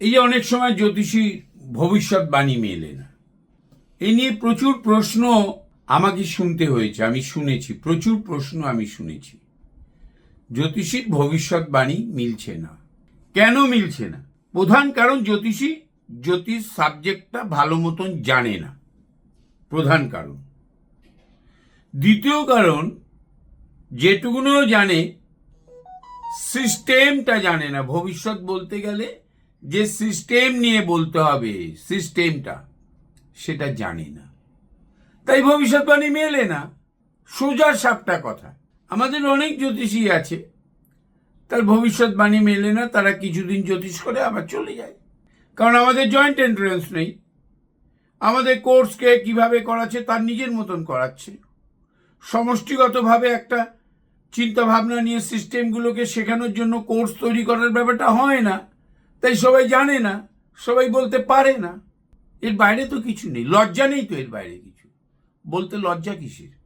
এই যে অনেক সময় জ্যোতিষী ভবিষ্যৎবাণী মেলে না। এই নিয়ে প্রচুর প্রশ্ন আমাকে শুনতে হয়েছে, আমি শুনেছি, প্রচুর প্রশ্ন আমি শুনেছি। জ্যোতিষীর ভবিষ্যৎবাণী মিলছে না। কেন মিলছে না? প্রধান কারণ জ্যোতিষী জ্যোতিষ সাবজেক্টটা ভালো মতন জানে না। প্রধান কারণ। দ্বিতীয় কারণ যেটুকুনো জানে, সিস্টেমটা জানে না। ভবিষ্যৎ বলতে গেলে যে সিস্টেম নিয়ে বলতে হবে সিস্টেমটা সেটা জানি না। তাই ভবিষ্যৎবাণী মেলে না। সোজা সাপটা কথা। আমাদের অনেক জ্যোতিষী আছে। তার ভবিষ্যৎবাণী মেলে না, তারা কিছুদিন জ্যোতিষ করে আবার চলে যায়। কারণ আমাদের জয়েন্ট এন্ট্রেন্স নেই। আমাদের কোর্সকে কীভাবে করাচ্ছে, তার নিজের মতন করাচ্ছে। সমষ্টিগতভাবে একটা চিন্তা ভাবনা নিয়ে সিস্টেমগুলোকে শেখানোর জন্য কোর্স তৈরি করার ব্যাপারটা হয় না। তাই সবাই জানে না, সবাই বলতে পারে না। এর বাইরে তো কিছু নেই, লজ্জা নেই তো এর বাইরে কিছু। বলতে লজ্জা কিসের?